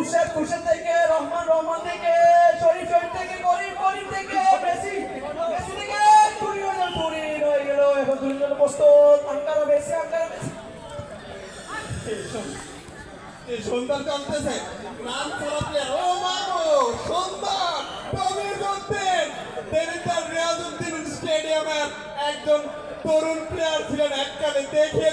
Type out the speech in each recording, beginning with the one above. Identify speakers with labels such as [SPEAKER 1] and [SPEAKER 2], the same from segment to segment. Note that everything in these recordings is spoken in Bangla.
[SPEAKER 1] তুষার তুষার থেকে, রহমান রহমান থেকে, শরীফ শরীফ থেকে করিম করিম থেকে মেসি মেসি থেকে টুরি হয়ে গেল হয়ে গেল। এখন টুরি জন্য প্রস্তুত আঙ্কারা মেসি আঙ্কারা মেসি
[SPEAKER 2] একজন তরুণ প্লেয়ার ছিলেন এককালে কারিশমা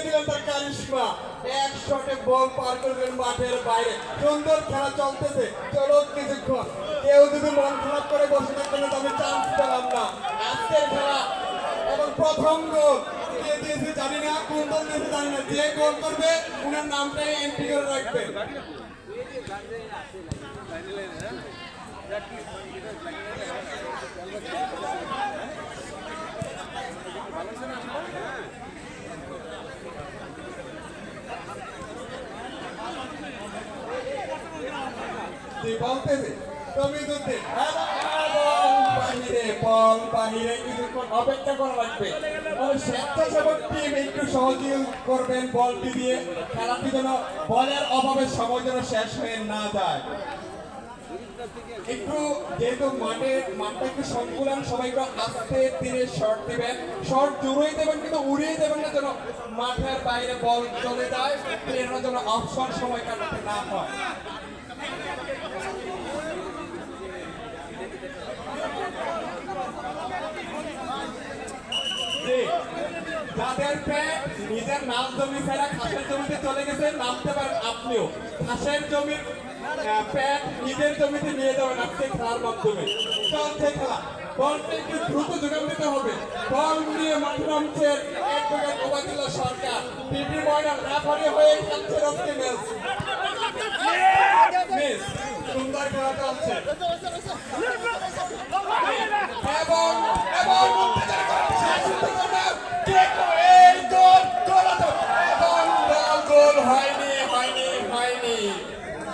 [SPEAKER 2] এক শটে বল পার করবেন মাঠের বাইরে। সুন্দর খেলা চলতেছে। চলো কিছুক্ষণ। কেউ যদি মন খারাপ করে বসে থাকবেন তো আমি চান্স পেলাম না। আজকের খেলা এবং প্রথম গোল। কে দিয়েছে জানি না, কোন দল দিয়েছে জানি না। যে গোল করবে, উনার নামটাই এন্ট্রি করে রাখবেন জি বলতেছে তুমি দুধে বল বাহিরে কিছুক্ষণ অপেক্ষা করা লাগবে। স্বেচ্ছাসেবক একটু সহযোগ করবেন বলটি দিয়ে। খেলাটি যেন বলের অভাবে সময় যেন শেষ হয়ে না যায়। একটু যেহেতু মাঠে, মাঠটা একটু সংকুলন সবাই একটু আস্তে ধীরে শর্ট দিবেন। শর্ট জোরেই দেবেন, কিন্তু উড়িয়ে দেবেন না যেন মাঠের বাইরে বল চলে যায়। প্লেয়াররা যেন অপশন সময় কাটাতে না হয়। যাদের পেট নিজের নাম জমি ছাড়া খাসের জমিতে চলে গেছে নামতে পারেন আপনিও। খাসের জমির পেট নিজের জমিতে নিয়ে যাবেন আজকে খেলার মাধ্যমে। চলছে খেলা। বলটা একটু দ্রুত যোগান দিতে হবে। বল নিয়ে মাঠে নামছে অ্যাডভোকেট ওবায়দুল্লাহ সরকার। পিপি ময়দান রেফারি হয়ে খেলছে আজকে ম্যাচ সুন্দর খেলা চলছে এবং এবং উত্তেজনা করে শেষ হতে পারে কে করে এই গোল গোল আছে এবং বল গোল হয়নি হয়নি হয়নি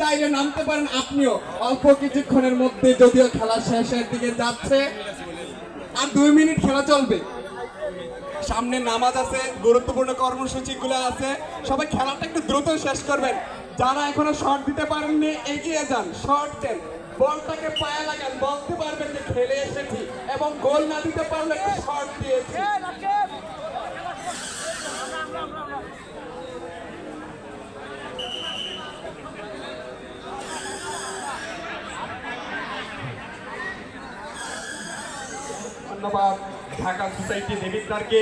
[SPEAKER 2] চাইলে নামতে পারেন, আপনিও অল্প কিছুক্ষণের মধ্যে যদিও খেলা শেষের দিকে যাচ্ছে। আর দুই মিনিট খেলা চলবে। সামনে নামাজ আছে, গুরুত্বপূর্ণ কর্মসূচিগুলো আছে। সবাই খেলাটা একটু দ্রুত শেষ করবেন। যারা এখনও শর্ট দিতে পারেননি, এগিয়ে যান শর্ট দেন। বলটাকে পায়ে লাগান, বলতে পারবেন যে খেলে এসেছি এবং গোল না দিতে পারলে শট দিয়েছি। ধন্যবাদ। ঢাকা সোসাইটি দেবিদ্দারকে